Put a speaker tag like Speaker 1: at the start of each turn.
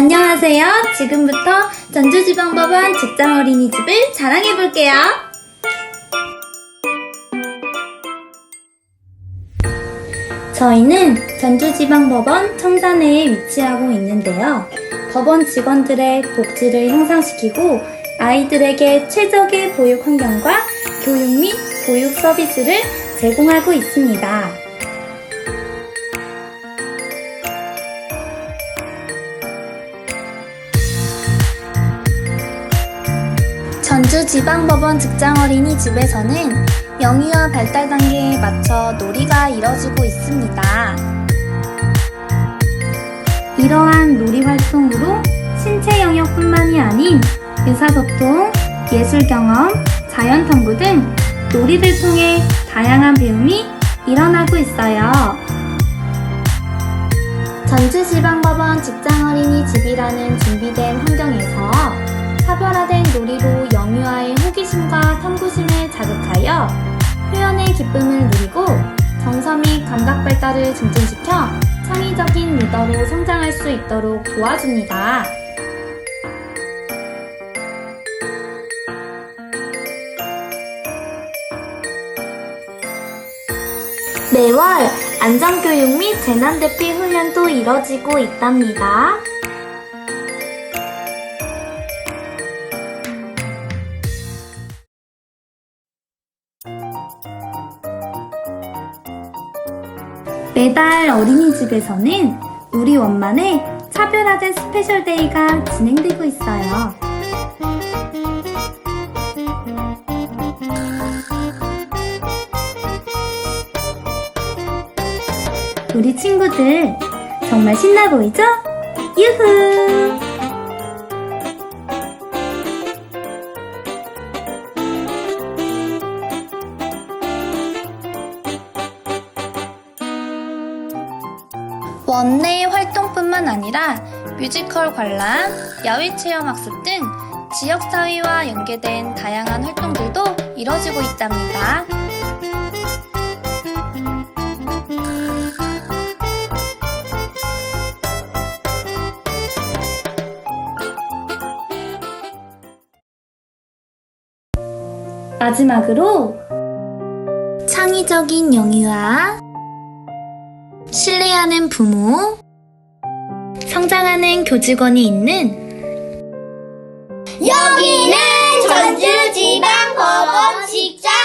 Speaker 1: 안녕하세요. 지금부터 전주지방법원 직장 어린이집을 자랑해볼게요. 저희는 전주지방법원 청산회에 위치하고 있는데요. 법원 직원들의 복지를 향상시키고 아이들에게 최적의 보육 환경과 교육 및 보육 서비스를 제공하고 있습니다. 전주지방법원 직장어린이집에서는 영유아 발달 단계에 맞춰 놀이가 이뤄지고 있습니다. 이러한 놀이 활동으로 신체 영역뿐만이 아닌 의사소통, 예술 경험, 자연 탐구 등 놀이를 통해 다양한 배움이 일어나고 있어요. 전주지방법원 직장어린이집이라는 준비된 환경에서 차별화된 놀이로 탐구심을 자극하여 표현의 기쁨을 누리고 정서 및 감각 발달을 증진시켜 창의적인 리더로 성장할 수 있도록 도와줍니다. 매월 안전교육 및 재난대피 훈련도 이뤄지고 있답니다. 매달 어린이집에서는 우리 원만의 차별화된 스페셜 데이가 진행되고 있어요. 우리 친구들 정말 신나 보이죠? 유후! 원내 활동뿐만 아니라 뮤지컬 관람, 야외 체험 학습 등 지역 사회와 연계된 다양한 활동들도 이뤄지고 있답니다. 마지막으로 창의적인 영유아 신뢰하는 부모, 성장하는 교직원이 있는
Speaker 2: 여기는 전주지방법원 직장.